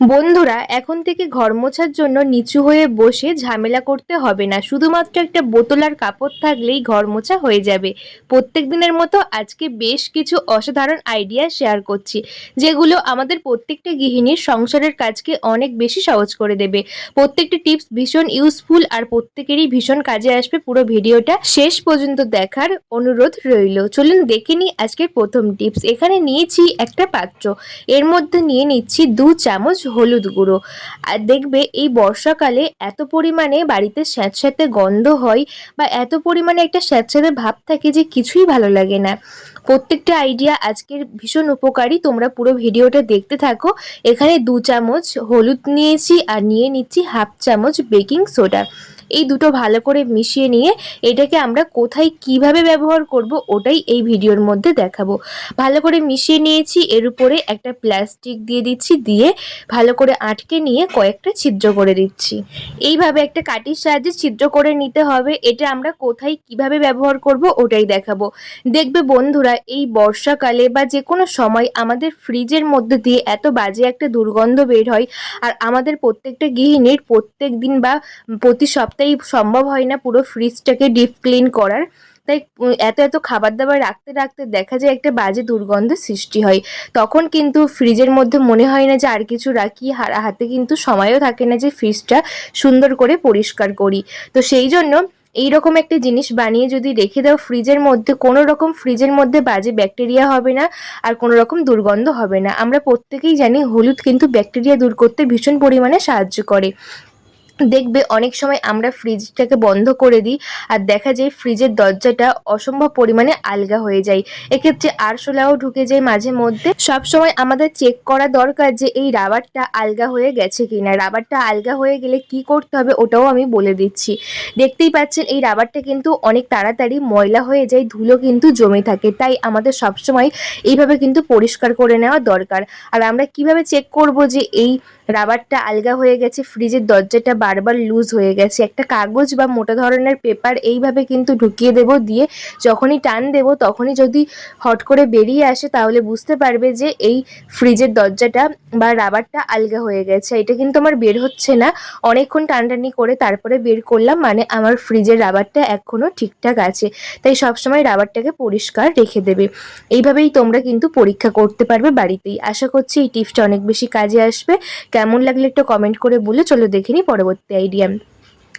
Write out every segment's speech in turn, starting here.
বন্ধুরা, এখন থেকে ঘর মোছার জন্য নিচু হয়ে বসে ঝামেলা করতে হবে না। শুধুমাত্র একটা বোতল আর কাপড় থাকলেই ঘর মোছা হয়ে যাবে। প্রত্যেক দিনের মতো আজকে বেশ কিছু অসাধারণ আইডিয়া শেয়ার করছি, যেগুলো আমাদের প্রত্যেকটা গৃহিণীর সংসারের কাজকে অনেক বেশি সহজ করে দেবে। প্রত্যেকটা টিপস ভীষণ ইউজফুল আর প্রত্যেকেরই ভীষণ কাজে আসবে। পুরো ভিডিওটা শেষ পর্যন্ত দেখার অনুরোধ রইল। চলুন দেখে নিই আজকের প্রথম টিপস এখানে নিয়েছি একটা পাত্র। এর মধ্যে নিয়ে নিচ্ছি দু চামচ হলুদ গুঁড়ো। আর দেখবে এই বর্ষাকালে এত পরিমাণে বাড়িতে স্যাঁতস্যাঁতে গন্ধ হয় বা এত পরিমাণে একটা স্যাঁতস্যাঁতে ভাব থাকে যে কিছুই ভালো লাগে না। প্রত্যেকটা আইডিয়া আজকের ভীষণ উপকারী। তোমরা পুরো ভিডিওটা দেখতে থাকো। এখানে দু চামচ হলুদ নিয়েছি আর নিয়ে নিচ্ছি হাফ চামচ বেকিং সোডা। এই দুটো ভালো করে মিশিয়ে নিয়ে এটাকে আমরা কোথায় কীভাবে ব্যবহার করব ওটাই এই ভিডিওর মধ্যে দেখাবো। ভালো করে মিশিয়ে নিয়েছি, এর উপরে একটা প্লাস্টিক দিয়ে দিচ্ছি, দিয়ে ভালো করে আটকে নিয়ে কয়েকটা ছিদ্র করে দিচ্ছি। এইভাবে একটা কাটির সাহায্যে ছিদ্র করে নিতে হবে, এটা আমরা কোথায় কীভাবে ব্যবহার করব ওটাই দেখাবো। দেখবে বন্ধুরা, এই বর্ষাকালে বা যে কোনো সময় আমাদের ফ্রিজের মধ্যে দিয়ে এত বাজে একটা দুর্গন্ধ বের হয়, আর আমাদের প্রত্যেকটা গৃহিণীর প্রত্যেক দিন বা প্রতি সপ্তাহেই সম্ভব হয় না পুরো ফ্রিজটাকে ডিপ ক্লিন করার। তাই এত এত খাবার দাবার রাখতে রাখতে দেখা যায় একটা বাজে দুর্গন্ধের সৃষ্টি হয়। তখন কিন্তু ফ্রিজের মধ্যে মনে হয় না যে আর কিছু রাখি, হারা হাতে কিন্তু সময়ও থাকে না যে ফ্রিজটা সুন্দর করে পরিষ্কার করি। তো সেই জন্য এইরকম একটা জিনিস বানিয়ে যদি রেখে দাও ফ্রিজের মধ্যে, কোনো রকম ফ্রিজের মধ্যে বাজে ব্যাকটেরিয়া হবে না আর কোনো রকম দুর্গন্ধ হবে না। আমরা প্রত্যেকেই জানি হলুদ কিন্তু ব্যাকটেরিয়া দূর করতে ভীষণ পরিমাণে সাহায্য করে। দেখবে অনেক সময় আমরা ফ্রিজটাকে বন্ধ করে দিই আর দেখা যায় ফ্রিজের দরজাটা অসম্ভব পরিমাণে আলগা হয়ে যায়। এক্ষেত্রে আরশোলাও ঢুকে যায় মাঝে মধ্যে। সব সময় আমাদের চেক করা দরকার যে এই রাবারটা আলগা হয়ে গেছে কিনা। রাবারটা আলগা হয়ে গেলে কি করতে হবে ওটাও আমি বলে দিচ্ছি। দেখতেই পাচ্ছেন এই রাবারটা কিন্তু অনেক তাড়াতাড়ি ময়লা হয়ে যায়, ধুলো কিন্তু জমে থাকে। তাই আমাদের সবসময় এইভাবে কিন্তু পরিষ্কার করে নেওয়া দরকার। আর আমরা কীভাবে চেক করব যে এই রাবারটা আলগা হয়ে গেছে, ফ্রিজের দরজাটা বারবার লুজ হয়ে গেছে। একটা কাগজ বা মোটা ধরনের পেপার এইভাবে কিন্তু ঢুকিয়ে দেব দিয়ে যখনই টান দেব তখনই যদি হট করে বেরিয়ে আসে তাহলে বুঝতে পারবে যে এই ফ্রিজের দরজাটা বা রাবারটা আলগা হয়ে গেছে। এটা কিন্তু আমার বের হচ্ছে না। অনেকক্ষণ টানটানি করে তারপরে বের করলাম মানে আমার ফ্রিজের রাবারটা এখনও ঠিকঠাক আছে। তাই সবসময় রাবারটাকে পরিষ্কার রেখে দেবে। এইভাবেই তোমরা কিন্তু পরীক্ষা করতে পারবে বাড়িতেই। আশা করছি এই টিপসটা অনেক বেশি কাজে আসবে। কেমন লাগলে একটু কমেন্ট করে বলে চলো দেখে নিই পরবর্তী আইডিয়া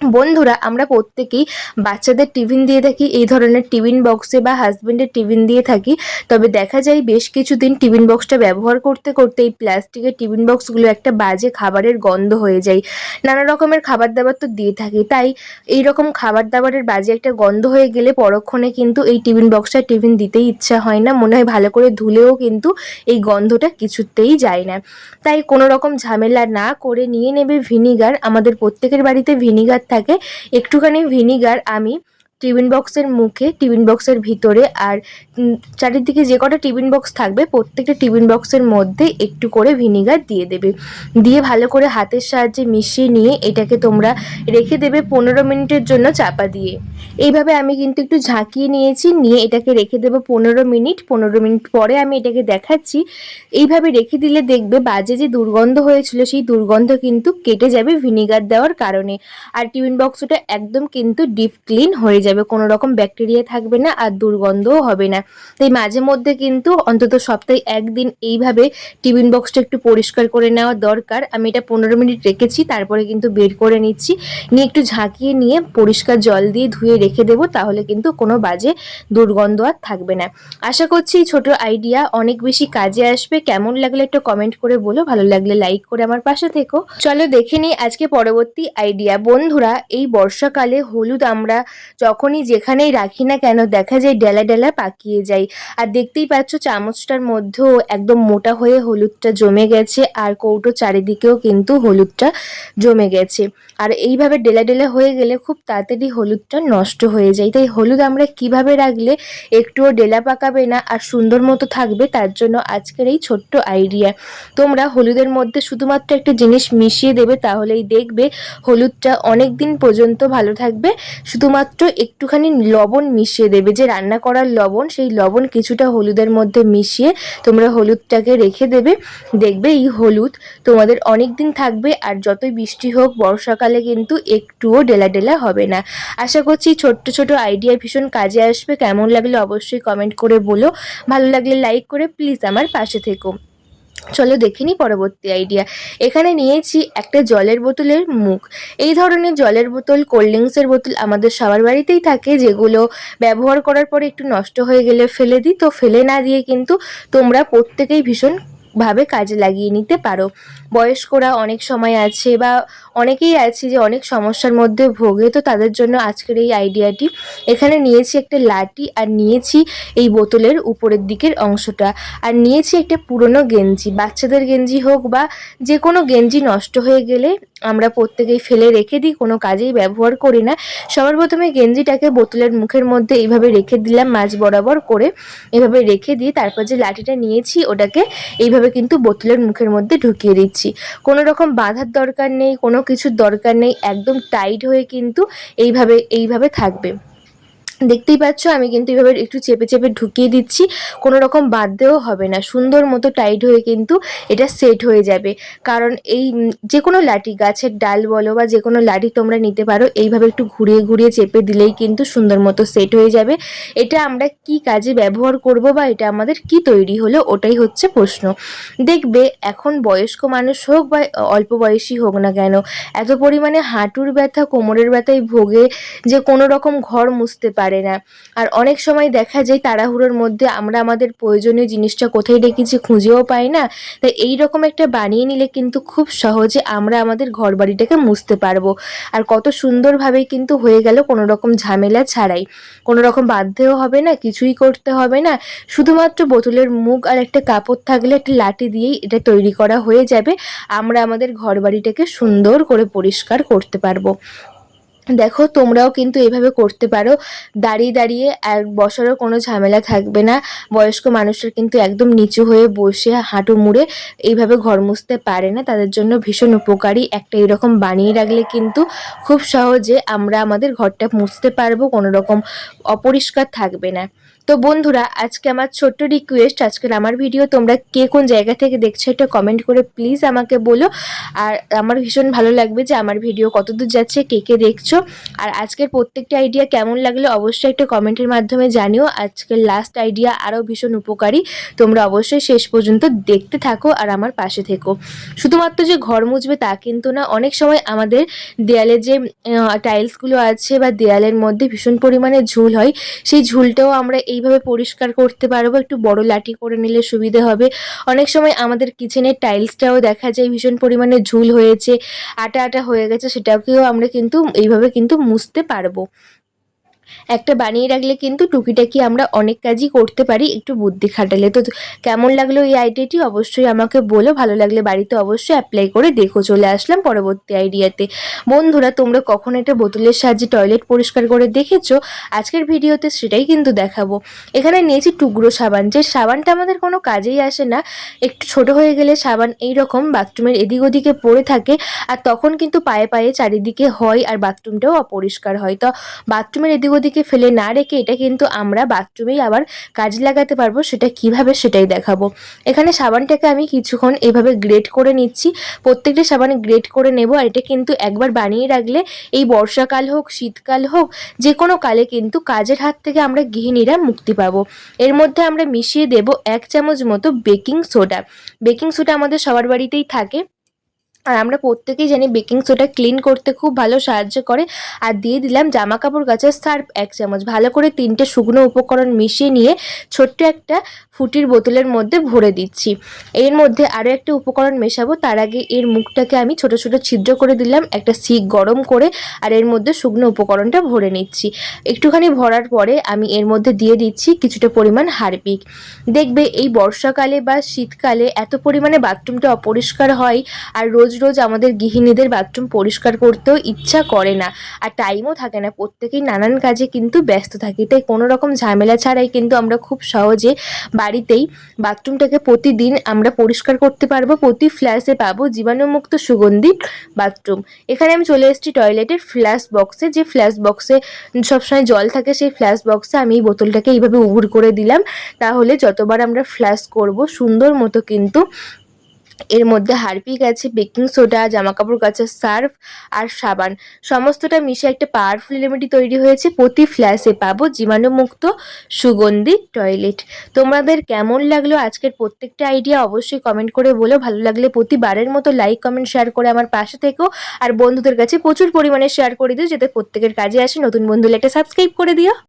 বন্ধুরা, আমরা প্রত্যেকেই বাচ্চাদের টিফিন দিয়ে থাকি, এই ধরনের টিফিন বক্সে বা হাজব্যান্ডের টিফিন দিয়ে থাকি। তবে দেখা যায় বেশ কিছুদিন টিফিন বক্সটা ব্যবহার করতে করতে এই প্লাস্টিকের টিফিন বক্সগুলো একটা বাজে খাবারের গন্ধ হয়ে যায়। নানা রকমের খাবার দাবার তো দিয়ে থাকি, তাই এই রকম খাবার দাবারের বাজে একটা গন্ধ হয়ে গেলে পরক্ষণে কিন্তু এই টিফিন বক্সটা টিফিন দিতেই ইচ্ছা হয় না, মনে হয় ভালো করে ধুলেও কিন্তু এই গন্ধটা কিছুতেই যায় না। তাই কোনো রকম ঝামেলা না করে নিয়ে নেবে ভিনিগার। আমাদের প্রত্যেকের বাড়িতে ভিনিগার থাকে। একটুখানি ভিনিগার আমি টিফিন বক্সের মুখে, টিফিন বক্সের ভিতরে আর চারিদিকে যে কটা টিফিন বক্স থাকবে প্রত্যেকটা টিফিন বক্সের মধ্যে একটু করে ভিনিগার দিয়ে দেবে। দিয়ে ভালো করে হাতের সাহায্যে মিশিয়ে নিয়ে এটাকে তোমরা রেখে দেবে পনেরো মিনিটের জন্য চাপা দিয়ে। এইভাবে আমি কিন্তু একটু ঝাঁকিয়ে নিয়েছি, নিয়ে এটাকে রেখে দেবো পনেরো মিনিট। পনেরো মিনিট পরে আমি এটাকে দেখাচ্ছি। এইভাবে রেখে দিলে দেখবে বাজে যে দুর্গন্ধ হয়েছিল, সেই দুর্গন্ধ কিন্তু কেটে যাবে ভিনিগার দেওয়ার কারণে। আর টিফিন বক্সটা একদম কিন্তু ডিপ ক্লিন হয়ে যাবে। কোনো রকম ব্যাকটেরিয়া থাকবে না আর দুর্গন্ধও হবে না। তাই মাঝে মধ্যে কিন্তু অন্তত সপ্তাহে একদিন এইভাবে টিফিন বক্সটা একটু পরিষ্কার করে নেওয়া দরকার। আমি এটা পনেরো মিনিট রেখেছি, তারপরে কিন্তু বের করে নিচ্ছি। নিয়ে একটু ঝাঁকিয়ে নিয়ে পরিষ্কার জল দিয়ে ধুয়ে রেখে দেবো, তাহলে কিন্তু কোনো বাজে দুর্গন্ধ আর থাকবে না। আশা করছি এই ছোটো আইডিয়া অনেক বেশি কাজে আসবে। কেমন লাগলে একটু কমেন্ট করে বলো, ভালো লাগলে লাইক করে আমার পাশে থেকো। চলো দেখে নিই আজকে পরবর্তী আইডিয়া বন্ধুরা, এই বর্ষাকালে হলুদ আমরা যখনই যেখানেই রাখি না কেন দেখা যায় ডেলা ডেলা পাকিয়ে যায়। আর দেখতেই পাচ্ছ চামচটার মধ্যেও একদম মোটা হয়ে হলুদটা জমে গেছে আর কৌটো চারিদিকেও কিন্তু হলুদটা জমে গেছে। আর এইভাবে ডেলা ডেলা হয়ে গেলে খুব তাড়াতাড়ি হলুদটা নষ্ট হয়ে যায়। তাই হলুদ আমরা কীভাবে রাখলে একটুও ডেলা পাকাবে না আর সুন্দর মতো থাকবে তার জন্য আজকের এই ছোট্ট আইডিয়া। তোমরা হলুদের মধ্যে শুধুমাত্র একটা জিনিস মিশিয়ে দেবে তাহলেই দেখবে হলুদটা অনেক দিন পর্যন্ত ভালো থাকবে। শুধুমাত্র একটুখানি লবণ মিশিয়ে দেবে। যে রান্না করার লবণ, সেই লবণ কিছুটা হলুদের মধ্যে মিশিয়ে তোমরা হলুদটাকে রেখে দেবে। দেখবে এই হলুদ তোমাদের অনেক দিন থাকবে আর যতই বৃষ্টি হোক, বর্ষাকালে কিন্তু একটুও ডেলা ডেলা হবে না। আশা করছি ছোট্ট ছোট আইডিয়া ভীষণ কাজে আসবে। কেমন লাগলে অবশ্যই কমেন্ট করে বলো। ভালো লাগলে লাইক করে প্লিজ আমার পাশে থেকো। চলো দেখিনি পরবর্তী আইডিয়া এখানে নিয়েছি একটা জলের বোতলের মুখ। এই ধরনের জলের বোতল কোল্ড ড্রিঙ্কসের বোতল আমাদের সবার বাড়িতেই থাকে, যেগুলো ব্যবহার করার পরে একটু নষ্ট হয়ে গেলে ফেলে দিই। তো ফেলে না দিয়ে কিন্তু তোমরা প্রত্যেকেই ভীষণ ভাবে কাজে লাগিয়ে নিতে পারো। বয়স্করা অনেক সময় আছে বা অনেকেই আছে যে অনেক সমস্যার মধ্যে ভোগে, তো তাদের জন্য আজকের এই আইডিয়াটি এখানে নিয়েছি একটা লাঠি আর নিয়েছি এই বোতলের উপরের দিকের অংশটা। আর নিয়েছি একটা পুরনো গেঞ্জি। বাচ্চাদের গেঞ্জি হোক বা যে কোনো গেঞ্জি নষ্ট হয়ে গেলে আমরা প্রত্যেকেই ফেলে রেখে দিই, কোনো কাজেই ব্যবহার করি না। সবার প্রথমে গেঞ্জিটাকে বোতলের মুখের মধ্যে এইভাবে রেখে দিলাম মাছ বরাবর করে এভাবে রেখে দিয়ে তারপর যে লাঠিটা নিয়েছি ওটাকে এইভাবে কিন্তু বোতলের মুখের মধ্যে ঢুকিয়ে দিচ্ছি। কোনো রকম বাঁধার দরকার নেই, কোনো কিছুর দরকার নেই, একদম টাইট হয়ে কিন্তু এইভাবে এইভাবে থাকবে। দেখতেই পাচ্ছ, আমি কিন্তু এভাবে একটু চেপে চেপে ঢুকিয়ে দিচ্ছি, কোনো রকম বাদ বাঁধতেও হবে না। সুন্দর মতো টাইট হয়ে কিন্তু এটা সেট হয়ে যাবে। কারণ এই যে কোনো লাঠি, গাছের ডাল বলো বা যে কোনো লাঠি তোমরা নিতে পারো, এইভাবে একটু ঘুরিয়ে ঘুরিয়ে চেপে দিলেই কিন্তু সুন্দর মতো সেট হয়ে যাবে। এটা আমরা কি কাজে ব্যবহার করব বা এটা আমাদের কি তৈরি হলো, ওটাই হচ্ছে প্রশ্ন। দেখবে, এখন বয়স্ক মানুষ হোক বা অল্প বয়সী হোক না কেন, এত পরিমাণে হাঁটুর ব্যথা, কোমরের ব্যথায় ভোগে যে কোনো রকম ঘর মুছতে পারে না। আর অনেক সময় দেখা যায় তাড়াহুড়োর মধ্যে আমরা আমাদের প্রয়োজনীয় জিনিসটা কোথায় রেখেছি খুঁজেও পাই না। তাই এই রকম একটা বানিয়ে নিলে কিন্তু খুব সহজে আমরা আমাদের ঘর বাড়িটাকে মুছতে পারব। আর কত সুন্দরভাবেই কিন্তু হয়ে গেল কোনো রকম ঝামেলা ছাড়াই। কোনো রকম বাধ্যও হবে না, কিছুই করতে হবে না। শুধুমাত্র বোতলের মুখ আর একটা কাপড় থাকলে একটা লাঠি দিয়েই এটা তৈরি করা হয়ে যাবে। আমরা আমাদের ঘর বাড়িটাকে সুন্দর করে পরিষ্কার করতে পারব। দেখো, তোমরাও কিন্তু এভাবে করতে পারো। দাঁড়িয়ে দাঁড়িয়ে আর বসারও কোনো ঝামেলা থাকবে না। বয়স্ক মানুষরা কিন্তু একদম নিচু হয়ে বসে হাঁটু মুড়ে এইভাবে ঘর মুছতে পারে না। তাদের জন্য ভীষণ উপকারী। একটা এরকম বানিয়ে রাখলে কিন্তু খুব সহজে আমরা আমাদের ঘরটা মুছতে পারব। কোনো রকম অপরিষ্কার থাকবে না। তো বন্ধুরা, আজকে আমার ছোট্ট রিকোয়েস্ট আজকের আমার ভিডিও তোমরা কে কোন জায়গা থেকে দেখছ একটা কমেন্ট করে প্লিজ আমাকে বলো। আর আমার ভীষণ ভালো লাগবে যে আমার ভিডিও কতদূর যাচ্ছে, কে কে দেখছ। আর আজকের প্রত্যেকটা আইডিয়া কেমন লাগল, অবশ্যই একটা কমেন্টের মাধ্যমে জানিও। আজকের লাস্ট আইডিয়া আরও ভীষণ উপকারী। তোমরা অবশ্যই শেষ পর্যন্ত দেখতে থাকো আর আমার পাশে থেকো। শুধুমাত্র যে ঘর মুছবে তা কিন্তু না, অনেক সময় আমাদের দেয়ালে যে টাইলসগুলো আছে বা দেয়ালের মধ্যে ভীষণ পরিমাণে ঝুল হয়, সেই ঝুলটাও আমরা এইভাবে পরিষ্কার করতে পারব, একটু বড় লাঠি করে নিলে সুবিধে হবে। অনেক সময় আমাদের কিচেনের টাইলসটাও দেখা যায়, ভীষণ পরিমাণে ঝুল হয়েছে, আটা আটা হয়ে গেছে, সেটাকেও আমরা কিন্তু এইভাবে কিন্তু মুছতে পারব। একটা বানিয়ে রাখলে কিন্তু টুকিটাকি আমরা অনেক কাজই করতে পারি, একটু বুদ্ধি খাটালে। তো কেমন লাগল এই আইডিয়াটি অবশ্যই আমাকে বলো, ভালো লাগলে বাড়িতে অবশ্যই অ্যাপ্লাই করে দেখো, চলে আসলাম পরবর্তী আইডিয়াতে বন্ধুরা, তোমরা কখন একটা বোতলের সাহায্যে টয়লেট পরিষ্কার করে দেখেছ? আজকের ভিডিওতে সেটাই কিন্তু দেখাবো। এখানে নিয়েছি টুকরো সাবান, যে সাবানটা আমাদের কোনো কাজেই আসে না। একটু ছোট হয়ে গেলে সাবান এই রকম বাথরুমের এদিক ওদিকে পড়ে থাকে আর তখন কিন্তু পায়ে পায়ে চারিদিকে হয় আর বাথরুমটাও অপরিষ্কার হয়। তো বাথরুমের এদিক ওদিকে ফেলে না রেখে এটা কিন্তু আমরা বাথরুমেই আবার কাজে লাগাতে পারব, সেটা কীভাবে সেটাই দেখাবো। এখানে সাবানটাকে আমি কিছুক্ষণ এভাবে গ্রেট করে নিচ্ছি, প্রত্যেকটা সাবান গ্রেট করে নেব, আর এটা কিন্তু একবার বানিয়ে রাখলে এই বর্ষাকাল হোক, শীতকাল হোক যে কোনো কালে কিন্তু কাজের হাত থেকে আমরা গৃহিণীরা মুক্তি পাবো। এর মধ্যে আমরা মিশিয়ে দেব এক চামচ মতো বেকিং সোডা। বেকিং সোডা আমাদের সবার বাড়িতেই থাকে। আর আমরা প্রত্যেকেই জানি বেকিং সোডা ক্লিন করতে খুব ভালো সাহায্য করে। আর দিয়ে দিলাম জামা কাপড় গাছের সার্ফ এক চামচ। ভালো করে তিনটে শুকনো উপকরণ মিশিয়ে নিয়ে ছোট্ট একটা ফুটির বোতলের মধ্যে ভরে দিচ্ছি। এর মধ্যে আরও একটা উপকরণ মেশাবো। তার আগে এর মুখটাকে আমি ছোট ছোট ছিদ্র করে দিলাম, একটা শিক গরম করে, আর এর মধ্যে শুকনো উপকরণটা ভরে নিচ্ছি। একটুখানি ভরার পরে আমি এর মধ্যে দিয়ে দিচ্ছি কিছুটা পরিমাণ হারপিক দেখবে এই বর্ষাকালে বা শীতকালে এত পরিমাণে বাথরুমটা অপরিষ্কার হয়, আর রোজ রোজ রোজ আমাদের গৃহিণীদের বাথরুম পরিষ্কার করতেও ইচ্ছা করে না। আর টাইমও থাকে না, প্রত্যেকেই নানান কাজে কিন্তু ব্যস্ত থাকি। তাই কোনো রকম ঝামেলা ছাড়াই কিন্তু আমরা খুব সহজে বাড়িতেই বাথরুমটাকে প্রতিদিন আমরা পরিষ্কার করতে পারব, প্রতি ফ্ল্যাশে পাবো জীবাণুমুক্ত সুগন্ধি বাথরুম এখানে আমি চলে এসেছি টয়লেটের ফ্ল্যাশ বক্সে যে ফ্ল্যাশ বক্সে সবসময় জল থাকে, সেই ফ্ল্যাশ বক্সে আমি এই বোতলটাকে এইভাবে উবুর করে দিলাম। তাহলে যতবার আমরা ফ্ল্যাশ করব, সুন্দর মতো কিন্তু এর মধ্যে হারপিক আছে, বেকিং সোডা, জামাকাপড় কাচার সার্ফ আর সাবান। সমস্তটা মিশে একটা পাওয়ারফুল রেমেডি তৈরি হয়েছে। প্রতি ফ্ল্যাশে পাবো জীবাণুমুক্ত সুগন্ধি টয়লেট তোমাদের কেমন লাগল আজকের প্রত্যেকটা আইডিয়া অবশ্যই কমেন্ট করে বলো। ভালো লাগলে প্রতিবারের মতো লাইক কমেন্ট শেয়ার করে আমার পাশে থেকো। আর বন্ধুদের কাছে প্রচুর পরিমাণে শেয়ার করে দিও, যাতে প্রত্যেকের কাজে আসে। নতুন বন্ধুলে একটা সাবস্ক্রাইব করে দিও।